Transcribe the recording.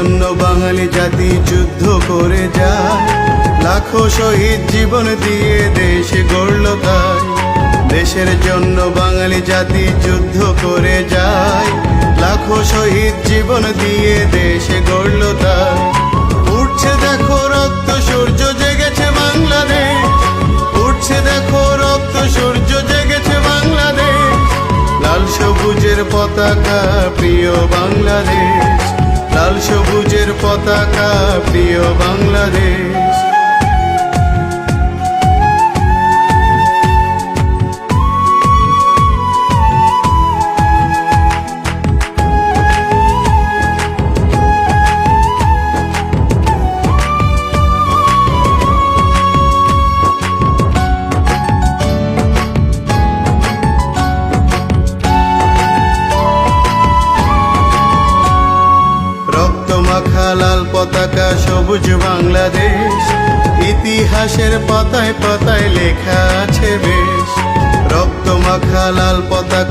জন্য বাঙালি জাতি যুদ্ধ করে যায়। লাখো শহীদ জীবন দিয়ে দেশ গড়ল তাই। দেশের জন্য বাঙালি জাতি যুদ্ধ করে যায়। লাখো শহীদ জীবন দিয়ে দেশ গড়ল তাই। উঠছে দেখো রক্ত সূর্য জেগেছে বাংলাদেশ। উঠছে দেখো রক্ত সূর্য জেগেছে বাংলাদেশ। লাল সবুজের পতাকা, প্রিয় বাংলাদেশ। সবুজের পতাকা প্রিয় বাংলাদেশ। লাল পতাকা সবুজ বাংলাদেশ। ইতিহাসের পাতায় পাতায় লেখা আছে বেশ। রক্ত মাখা লাল পতাকা।